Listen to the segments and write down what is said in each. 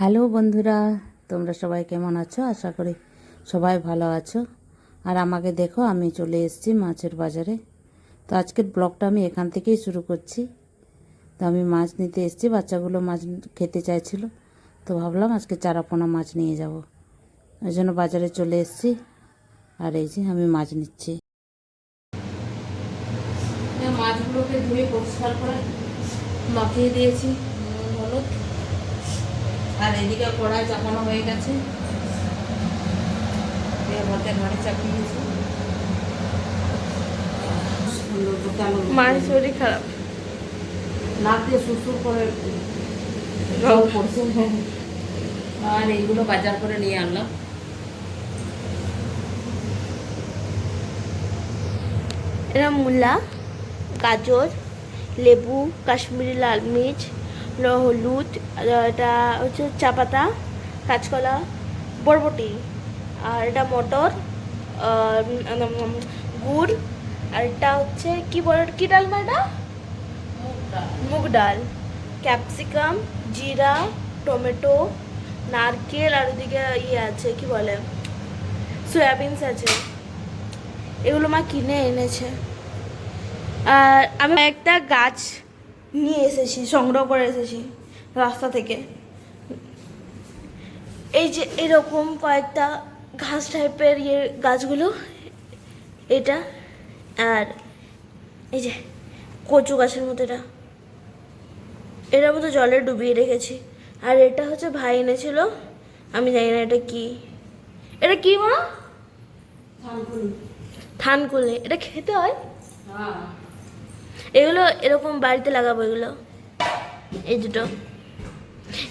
Hello বন্ধুরা, তোমরা সবাই কেমন আছো? আশা করি সবাই ভালো আছো। আর আমাকে দেখো, আমি চলে এসেছি মাছের বাজারে। তো আজকের ব্লগটা আমি এখান থেকেই শুরু করছি। তো আমি মাছ নিতে এসেছি, বাচ্চাগুলো মাছ খেতে চাইছিল। তো ভাবলাম আজকে চারাপোনা মাছ নিয়ে যাব। ওই জন্য বাজারে চলে এসেছি। আর এই যে আমি মাছ নিচ্ছি। মাছগুলোকে ধুয়ে পরিষ্কার করে মাখিয়ে দিয়েছি হলুদ। আর এদিকে কড়াই চাপানো হয়ে গেছে। মায়ের শরীর খারাপ। নাক দিয়ে সুসুর করে আর এইগুলো বাজার করে নিয়ে আনলাম। এরা মূলা গাজর লেবু কাশ্মীরি লাল মির্চ ল- হলুদ এটা হচ্ছে চা পাতা কাঁচকলা বরবটি আর এটা মটর গুড় আর এটা হচ্ছে কি বল কী ডাল মা এটা? মুগ ডাল ক্যাপসিকাম জিরা টমেটো নারকেল আর ওদিকে ইয়ে আছে কি বলে সয়াবিনস আছে। এগুলো মা কিনে এনেছে। আর আমি একটা গাছ নিয়ে এসেছি সংগ্রহ করে এসেছি রাস্তা থেকে। এই যে এরকম কয়েকটা ঘাস টাইপের ইয়ে গাছগুলো এটা আর এই যে কচু গাছের মতো এটা। এটার মতো জলে ডুবিয়ে রেখেছি। আর এটা হচ্ছে ভাই এনেছিল আমি জানি না এটা কি। এটা কি মা? থানকুলে এটা খেতে হয়? হ্যাঁ। এগুলো এরকম বাড়িতে লাগাবো এগুলো। এই দুটো।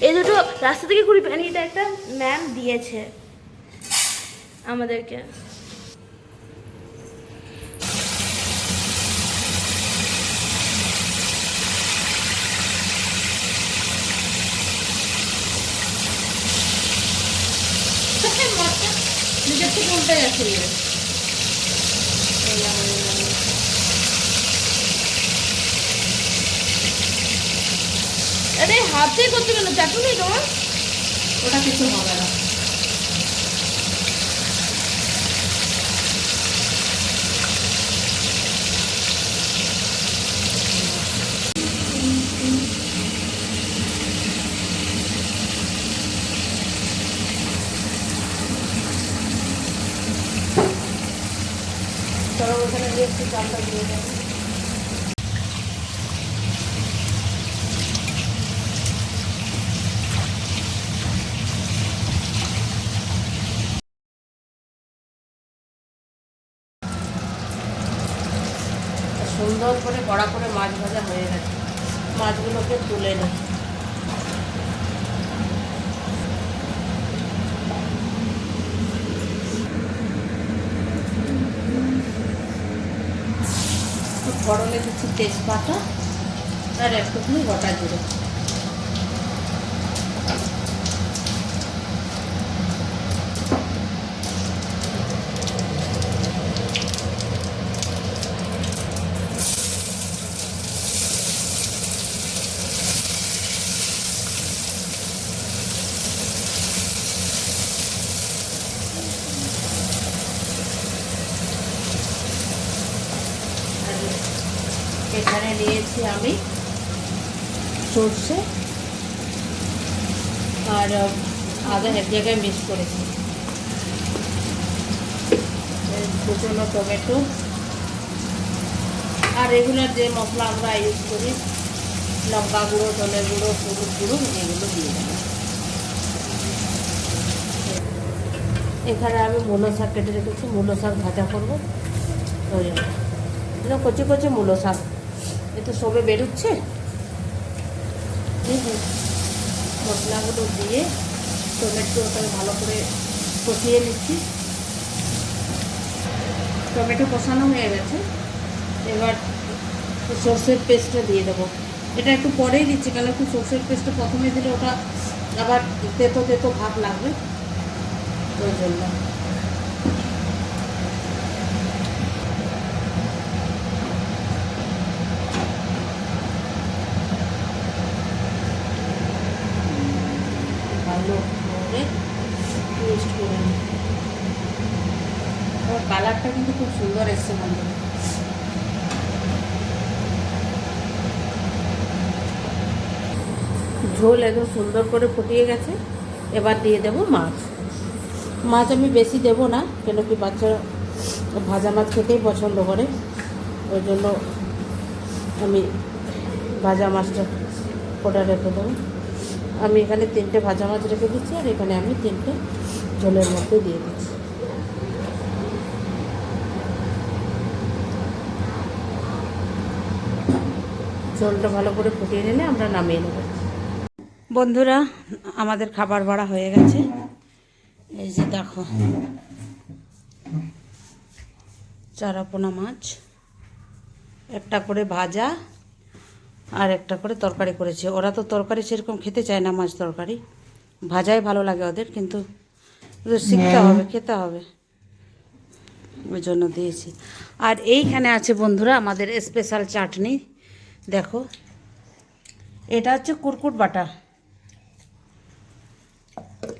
এই দুটো রাস্তা থেকে কুড়ি পানি, এটা একটা ম্যাম দিয়েছে আমাদেরকে। নিজের থেকে উল্টে গেছে আরে হাতে করতে গেল চাটু নেই তোমার ওটা কিছু হবে না। চলো ওখানে একটু চালটা দিয়ে দেবো সুন্দর করে বড়া করে মাছ ভাজা হয়ে গেছে। মাছগুলোকে তুলে নেই গরমে দিচ্ছি তেজপাতা। আর একটুখানি গোটা জিরে। এখানে নিয়েছি আমি সর্ষে আর আদা এক জায়গায় মিক্স করেছি। কুচনো টমেটো। আর রেগুলার যে মশলা আমরা ইউজ করি, লঙ্কা গুঁড়ো ধনের গুঁড়ো, হলুদ গুঁড়ো, এগুলো দিয়ে দেবো। এখানে আমি মূলো শাক কেটে রেখেছি, মূলো শাক ভাজা করব। কচি কচি মূলো শাক। তো সবে বেরোচ্ছে। মশলাগুলো দিয়ে টমেটোটাকে ভালো করে কষিয়ে নিচ্ছি। টমেটো কষানো হয়ে গেছে। এবার সর্ষের পেস্টটা দিয়ে দেবো। এটা একটু পরেই দিচ্ছি কারণ একটু সর্ষের পেস্টটা প্রথমে দিলে ওটা আবার তেতো তেতো ভাব লাগবে। ওই জন্য। ভালো করে পেস্ট করে নিই। কালারটা কিন্তু খুব সুন্দর এসছে বন্ধুরা ঝোল একদম সুন্দর করে ফুটিয়ে গেছে। এবার দিয়ে দেব মাছ। মাছ আমি বেশি দেব না, কেন কি বাচ্চা ভাজা মাছ খেতেই পছন্দ করে। ওই জন্য আমি ভাজা মাছটা ফোটা রেখে দেবো। আমি এখানে তিনটে ভাজা মাছ রেখে দিচ্ছি আর এখানে আমি তিনটে ঝোলের মধ্যে দিয়ে দিচ্ছি। ঝোলটা ভালো করে ফুটিয়ে নিলে আমরা নামিয়ে নেব। বন্ধুরা, আমাদের খাবার বাড়া হয়ে গেছে। এই যে দেখো, চারাপোনা মাছ, একটা করে ভাজা আর একটা করে তরকারি করেছে ওরা তো তরকারি সেরকম খেতে চায় না মাছ তরকারি ভাজাই ভালো লাগে ওদের কিন্তু ওদের শিখতে হবে খেতে হবে ওই জন্য দিয়েছি আর এইখানে আছে বন্ধুরা আমাদের স্পেশাল চাটনি দেখো এটা হচ্ছে কুরকুট বাটা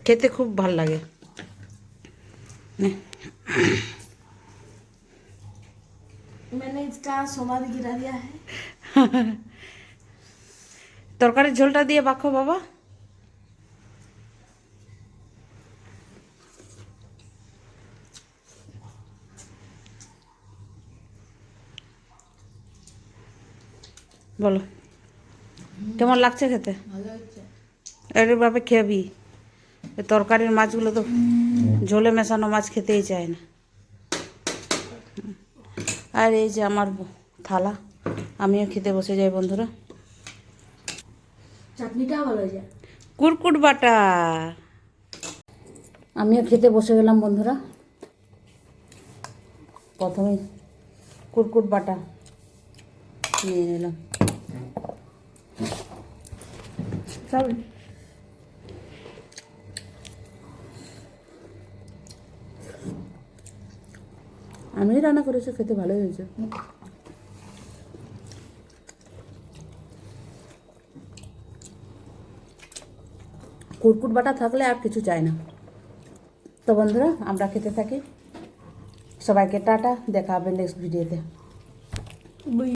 খেতে খুব ভাল লাগে নে। मैंने इसका स्वाद गिरा दिया है তরকারির ঝোলটা দিয়ে বাখো বাবা। বলো। কেমন লাগছে খেতে? এরভাবে খেবি। এই তরকারির মাছগুলো তো ঝোলে মেশানো মাছ খেতেই চায় না। আর এই যে আমার থালা আমিও খেতে বসে যাই বন্ধুরা। চাটনিটা ভালো হয়েছে কুরকুট বাটা। আমিও খেতে বসে গেলাম বন্ধুরা। প্রথমে কুরকুট বাটা নিয়ে নিলাম। সব আমি রান্না করেছি খেতে ভালোই হয়েছে। কুরকুট বাটা থাকলে আর কিছু চাই না। তো বন্ধুরা, আমরা খেতে থাকি। সবাইকে টাটা, দেখা হবে নেক্সট ভিডিওতে